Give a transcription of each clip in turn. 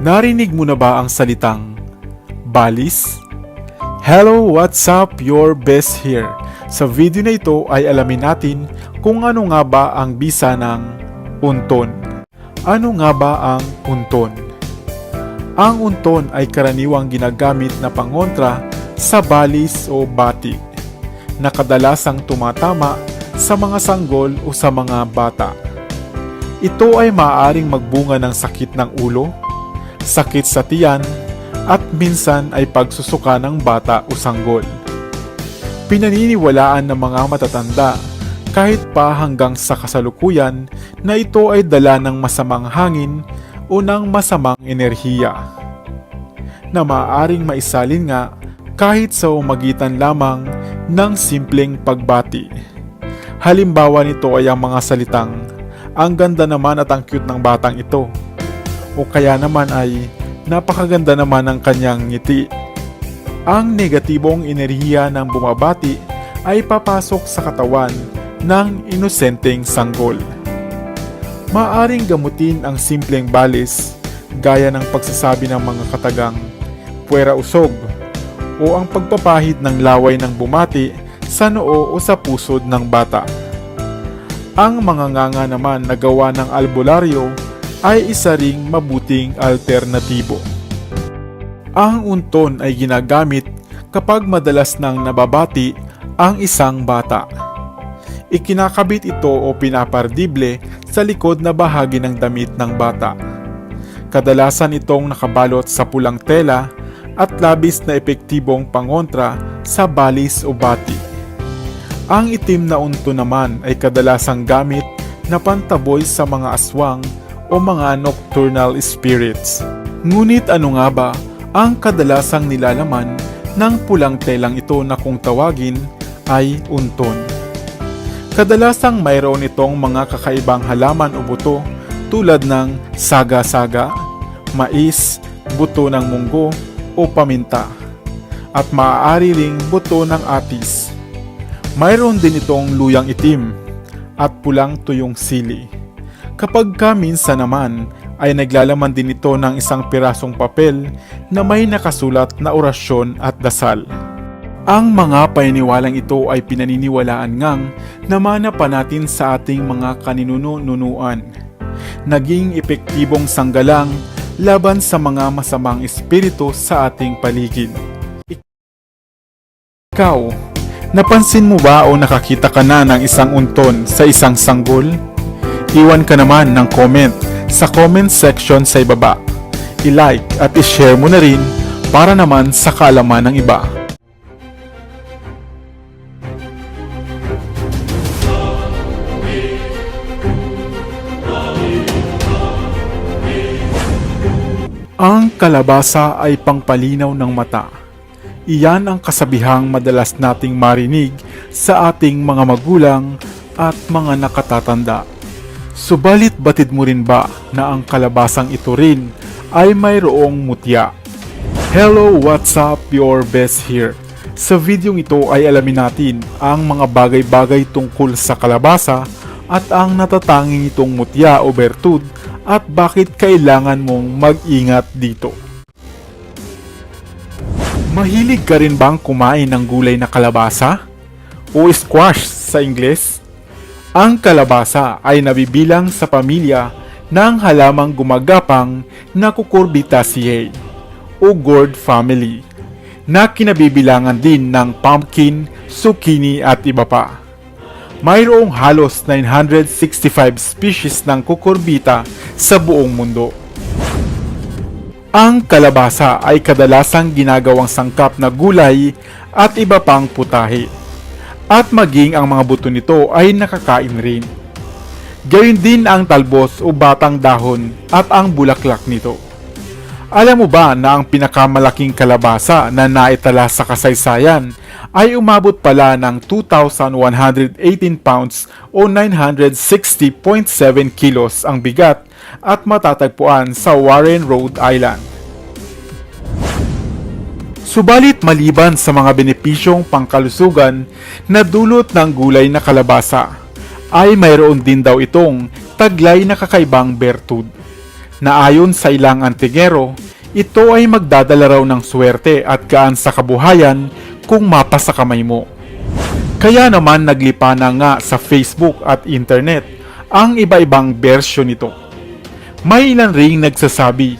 Narinig mo na ba ang salitang balis? Hello, what's up? Your best here. Sa video na ito ay alamin natin kung ano nga ba ang bisa ng unton. Ano nga ba ang unton? Ang unton ay karaniwang ginagamit na pangontra sa balis o batik na kadalasang tumatama sa mga sanggol o sa mga bata. Ito ay maaaring magbunga ng sakit ng ulo, sakit sa tiyan, at minsan ay pagsusuka ng bata o sanggol. Pinaniniwalaan ng mga matatanda kahit pa hanggang sa kasalukuyan na ito ay dala ng masamang hangin o ng masamang enerhiya na maaaring maisalin nga kahit sa umagitan lamang ng simpleng pagbati. Halimbawa nito ay ang mga salitang, ang ganda naman at ang cute ng batang ito. O kaya naman ay, napakaganda naman ng kanyang ngiti. Ang negatibong enerhiya ng bumabati ay papasok sa katawan ng inosenteng sanggol. Maaring gamutin ang simpleng balis gaya ng pagsasabi ng mga katagang puwera usog o ang pagpapahid ng laway ng bumati sa noo o sa pusod ng bata. Ang mga nganga naman na gawa ng albularyo ay isa ring mabuting alternatibo. Ang unton ay ginagamit kapag madalas nang nababati ang isang bata. Ikinakabit ito o pinapardible sa likod na bahagi ng damit ng bata. Kadalasan itong nakabalot sa pulang tela at labis na epektibong pangontra sa balis o bati. Ang itim na unto naman ay kadalasang gamit na pantaboy sa mga aswang o mga nocturnal spirits. Ngunit ano nga ba ang kadalasang nilalaman ng pulang telang ito na kung tawagin ay unton? Kadalasang mayroon itong mga kakaibang halaman o buto tulad ng saga-saga, mais, buto ng munggo o paminta at maaari ring buto ng atis. Mayroon din itong luyang itim at pulang tuyong sili. Kapag ka minsan naman ay naglalaman din ito ng isang pirasong papel na may nakasulat na orasyon at dasal. Ang mga paniniwalang ito ay pinaniniwalaan ngang namana pa natin sa ating mga kaninununuan. Naging epektibong sanggalang laban sa mga masamang espiritu sa ating paligid. Ikaw, napansin mo ba o nakakita ka na ng isang unton sa isang sanggol? Iwan ka naman ng comment sa comment section sa ibaba. I-like at i-share mo na rin para naman sa kaalaman ng iba. Ang kalabasa ay pangpalinaw ng mata. Iyan ang kasabihang madalas nating marinig sa ating mga magulang at mga nakatatanda. Subalit batid mo rin ba na ang kalabasang ito rin ay mayroong mutya? Hello, what's up? Your best here. Sa videong ito ay alamin natin ang mga bagay-bagay tungkol sa kalabasa at ang natatanging itong mutya o bertud at bakit kailangan mong mag-ingat dito. Mahilig ka rin bang kumain ng gulay na kalabasa? O squash sa Ingles? Ang kalabasa ay nabibilang sa pamilya ng halamang gumagapang na Cucurbitaceae o gourd family na kinabibilangan din ng pumpkin, zucchini at iba pa. Mayroong halos 965 species ng kukurbita sa buong mundo. Ang kalabasa ay kadalasang ginagawang sangkap na gulay at iba pang putahe. At maging ang mga buto nito ay nakakain rin. Gayun din ang talbos o batang dahon at ang bulaklak nito. Alam mo ba na ang pinakamalaking kalabasa na naitala sa kasaysayan ay umabot pala ng 2,118 pounds o 960.7 kilos ang bigat at matatagpuan sa Warren, Rhode Island. Subalit maliban sa mga benepisyong pangkalusugan na dulot ng gulay na kalabasa, ay mayroon din daw itong taglay na kakaibang bertud. na ayon sa ilang antigero, ito ay magdadala raw ng swerte at gaan sa kabuhayan kung mapa sa kamay mo. Kaya naman naglipa na nga sa Facebook at internet ang iba-ibang bersyon nito. May ilan ring nagsasabi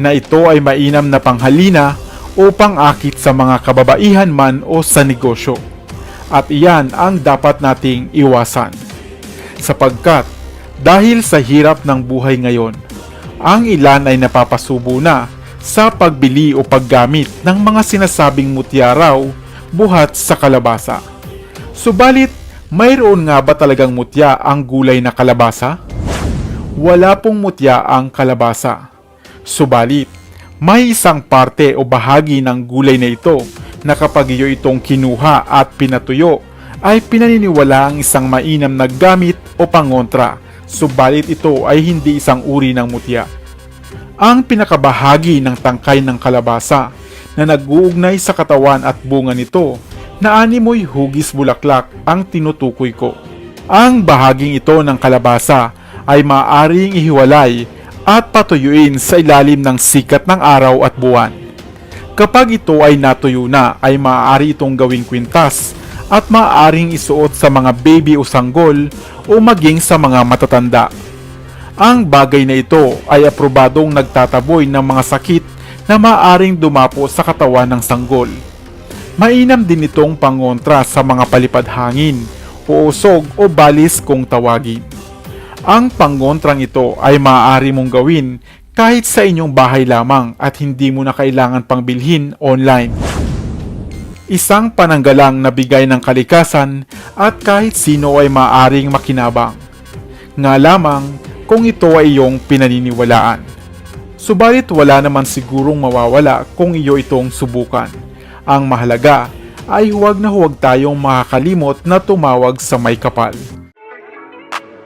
na ito ay mainam na panghalina o pangakit sa mga kababaihan man o sa negosyo. At iyan ang dapat nating iwasan. Sapagkat dahil sa hirap ng buhay ngayon, ang ilan ay napapasubo na sa pagbili o paggamit ng mga sinasabing mutya raw buhat sa kalabasa. Subalit, mayroon nga ba talagang mutya ang gulay na kalabasa? Wala pong mutya ang kalabasa. Subalit, may isang parte o bahagi ng gulay na ito na kapag iyo itong kinuha at pinatuyo, ay pinaniniwala ang isang mainam na gamit o pangontra, subalit ito ay hindi isang uri ng mutya. Ang pinakabahagi ng tangkay ng kalabasa na nag-uugnay sa katawan at bunga nito na animoy hugis bulaklak ang tinutukoy ko. Ang bahaging ito ng kalabasa ay maaring ihiwalay at patuyuin sa ilalim ng sikat ng araw at buwan. Kapag ito ay natuyo na ay maaari itong gawing kwintas at maaaring isuot sa mga baby o sanggol o maging sa mga matatanda. Ang bagay na ito ay aprobadong nagtataboy ng mga sakit na maaring dumapo sa katawan ng sanggol. Mainam din itong pangontra sa mga palipad hangin, o o balis kung tawagin. Ang pangontrang ito ay maaari mong gawin kahit sa inyong bahay lamang at hindi mo na kailangan pang bilhin online. Isang pananggalang na bigay ng kalikasan at kahit sino ay maaring makinabang. Nga lamang kung ito ay iyong pinaniniwalaan. Subalit wala naman sigurong mawawala kung iyo itong subukan. Ang mahalaga ay huwag na huwag tayong makakalimot na tumawag sa may kapal.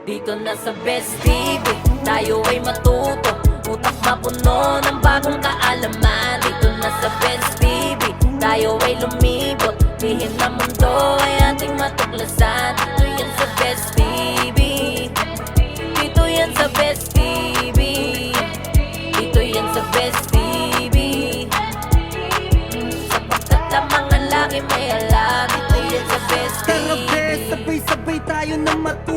Dito na sa Best TV Tayo ay matuto. Utak mapuno ng bagong kaalaman. Dito na sa Best TV Tayo ay lumibot. Lihim na mundo ay ating matuklasan. Dito yan sa Best TV Dito yan sa Best TV Dito yan sa Best TV Sapagkat ang lagi may alam Dito yan sa Best Tara TV be, sabay-sabay tayo na matuto